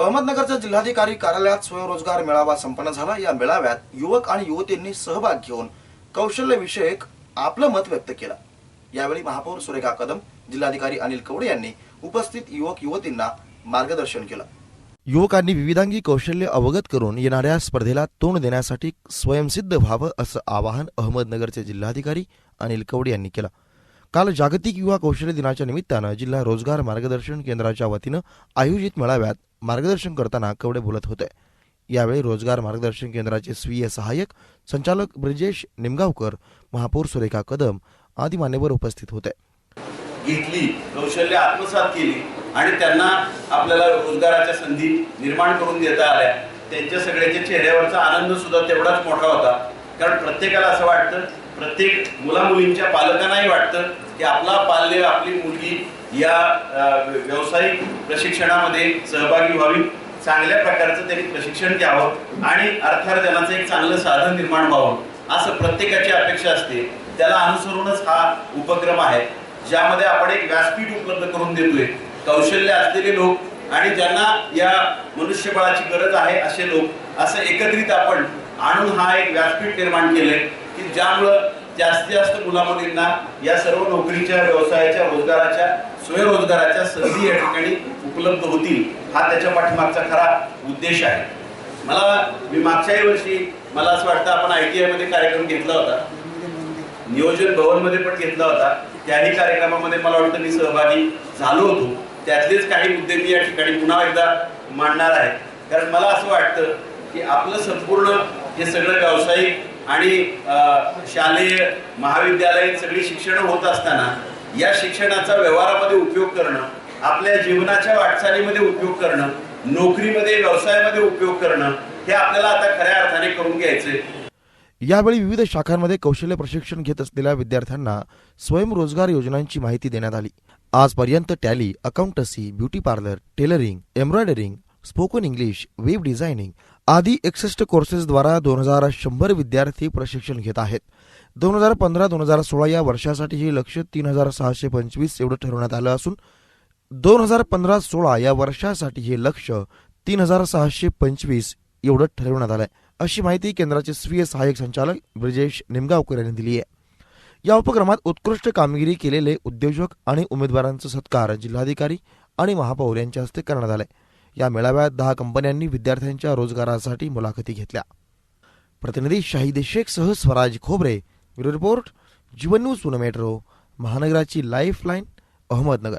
अहमदनगरच्या जिल्हाधिकारी कार्यालयात स्वयंरोजगार मेळावा संपन्न झाला. या मेळाव्यात युवक आणि युवतींनी सहभाग घेऊन कौशल्यविषयक आपलं मत व्यक्त केलं. यावेळी महापौर सुरेखा कदम जिल्हाधिकारी अनिल कवडे यांनी उपस्थित युवक युवतींना मार्गदर्शन केलं. युवकांनी विविधांगी कौशल्य अवगत करून येणाऱ्या स्पर्धेला तोंड देण्यासाठी स्वयंसिद्ध व्हावं असं आवाहन अहमदनगरचे जिल्हाधिकारी अनिल कवडे यांनी केलं. काल जागतिक युवा कौशल्य दिनाच्या निमित्तानं जिल्हा रोजगार मार्गदर्शन केंद्राच्या वतीनं आयोजित मेळाव्यात मार्गदर्शन करताना कवडे बोलत होते. यावेळी रोजगार मार्गदर्शन केंद्राचे स्वीय सहाय्यक संचालक ब्रिजेश निमगावकर महापौर सुरेखा कदम आदी मान्यवर उपस्थित होते. घेतली कौशल्य आत्मसात केली आणि त्यांना आपल्याला रोजगाराच्या संधी निर्माण करून देता आल्या. त्यांच्या सगळ्याच्या चेहऱ्यावरचा आनंद सुद्धा तेवढाच मोठा होता. कारण प्रत्येकाला असं वाटतं प्रत्येक मुलामुलींच्या पालकांनाही वाटतं की आपला पाल्य आपली मुलगी या व्यावसायिक प्रशिक्षणामध्ये सहभागी व्हावी. चांगल्या प्रकारचं त्यांनी प्रशिक्षण घ्यावं आणि अर्थार्जनाचं एक चांगलं साधन निर्माण व्हावं. असं प्रत्येकाची अपेक्षा असते. त्याला अनुसरूनच हा उपक्रम आहे ज्यामध्ये आपण एक व्यासपीठ उपलब्ध करून देतोय. कौशल्य असलेले लोक आणि ज्यांना या मनुष्यबळाची गरज आहे असे लोक असं एकत्रित आपण आणून हा एक व्यासपीठ निर्माण केलंय की ज्यामुळं जास्तीत जास्त मुलामुलींना या सर्व नोकरीच्या व्यवसायाच्या रोजगाराच्या स्वयंरोजगाराच्या संधी या ठिकाणी उपलब्ध होतील हा त्याच्या पाठीमागचा खरा उद्देश आहे. मला मी मागच्याही वर्षी मला असं वाटतं आपण आय टी मध्ये कार्यक्रम घेतला होता. नियोजन भवनमध्ये पण घेतला होता. त्याही कार्यक्रमामध्ये मला वाटतं मी सहभागी झालो होतो. त्यातलेच काही मुद्दे मी या ठिकाणी पुन्हा एकदा मांडणार आहे. कारण मला असं वाटतं की आपलं संपूर्ण हे सगळं व्यावसायिक आणि शालेय महाविद्यालयीन सगळी शिक्षण होत असताना या शिक्षणाचा व्यवहारामध्ये उपयोग करणं आपल्या जीवनाच्या वाटचालीमध्ये उपयोग करणं नोकरीमध्ये व्यवसायामध्ये उपयोग करणं हे आपल्याला आता खऱ्या अर्थाने करून घ्यायचंय. यावेळी विविध शाखांमध्ये कौशल्य प्रशिक्षण घेत असलेल्या विद्यार्थ्यांना स्वयंरोजगार योजनांची माहिती देण्यात आली. आजपर्यंत tally accountancy beauty parlour tailoring embroidering spoken English web designing आदी एक्सेस्ट कोर्सेसद्वारा दोन हजार शंभर विद्यार्थी प्रशिक्षण घेत आहेत. दोन हजार पंधरा दोन हजार सोळा या वर्षासाठी हे लक्ष तीन हजार सहाशे पंचवीस एवढं ठरवण्यात आलं असून दोन हजार पंधरा सोळा या वर्षासाठी हे लक्ष तीन हजार सहाशे पंचवीस एवढं ठरवण्यात आलं आहे अशी माहिती केंद्राचे स्वीय सहाय्यक संचालक ब्रिजेश निमगावकर यांनी दिली आहे. या उपक्रमात उत्कृष्ट कामगिरी केलेले उद्योजक आणि उमेदवारांचा सत्कार जिल्हाधिकारी आणि महापौर यांच्या हस्ते करण्यात आलाय. या मेळाव्यात दहा कंपन्यांनी विद्यार्थ्यांच्या रोजगारासाठी मुलाखती घेतल्या. प्रतिनिधी Shahid शेखसह Swaraj Khobre bureau report Jeevan news Pune metro महानगराची lifeline Ahmednagar.